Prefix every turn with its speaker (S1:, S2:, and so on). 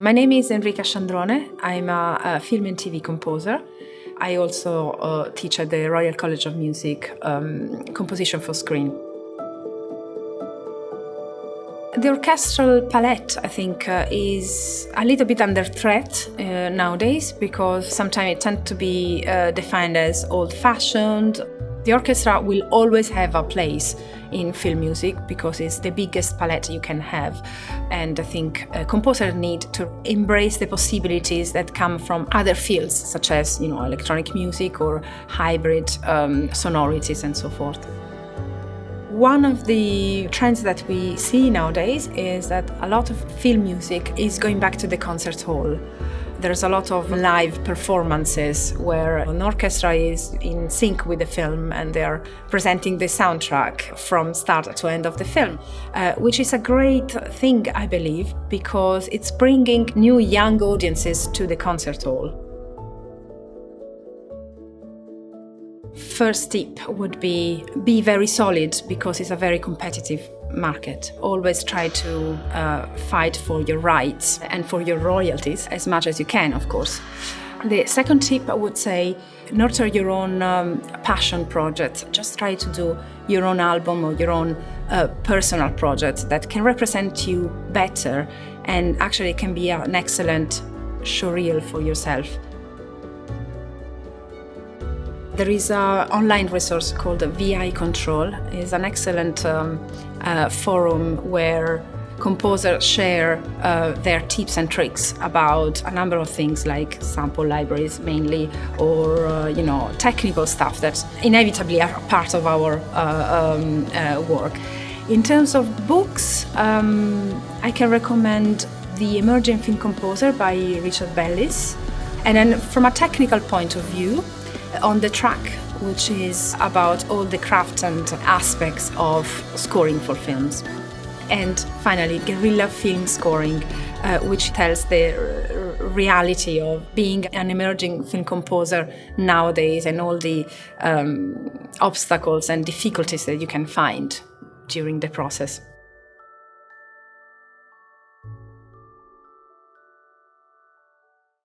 S1: My name is Enrica Sciandrone. I'm a, a film and TV composer. I also uh, teach at the Royal College of Music um, composition for screen. The orchestral palette, I think, uh, is a little bit under threat uh, nowadays because sometimes it tends to be uh, defined as old fashioned. The orchestra will always have a place in film music because it's the biggest palette you can have. And I think composers need to embrace the possibilities that come from other fields, such as you know electronic music or hybrid um, sonorities and so forth. One of the trends that we see nowadays is that a lot of film music is going back to the concert hall. There's a lot of live performances where an orchestra is in sync with the film and they're presenting the soundtrack from start to end of the film, uh, which is a great thing, I believe, because it's bringing new young audiences to the concert hall. First tip would be be very solid because it's a very competitive market. Always try to uh, fight for your rights and for your royalties as much as you can, of course. The second tip I would say nurture your own um, passion project. Just try to do your own album or your own uh, personal project that can represent you better and actually can be an excellent showreel for yourself. There is an online resource called VI Control. It's an excellent um, uh, forum where composers share uh, their tips and tricks about a number of things like sample libraries mainly or uh, you know technical stuff that inevitably are part of our uh, um, uh, work in terms of books um, i can recommend the emerging film composer by richard bellis and then from a technical point of view on the track, which is about all the craft and aspects of scoring for films. And finally, guerrilla film scoring, uh, which tells the reality of being an emerging film composer nowadays and all the um, obstacles and difficulties that you can find during the process.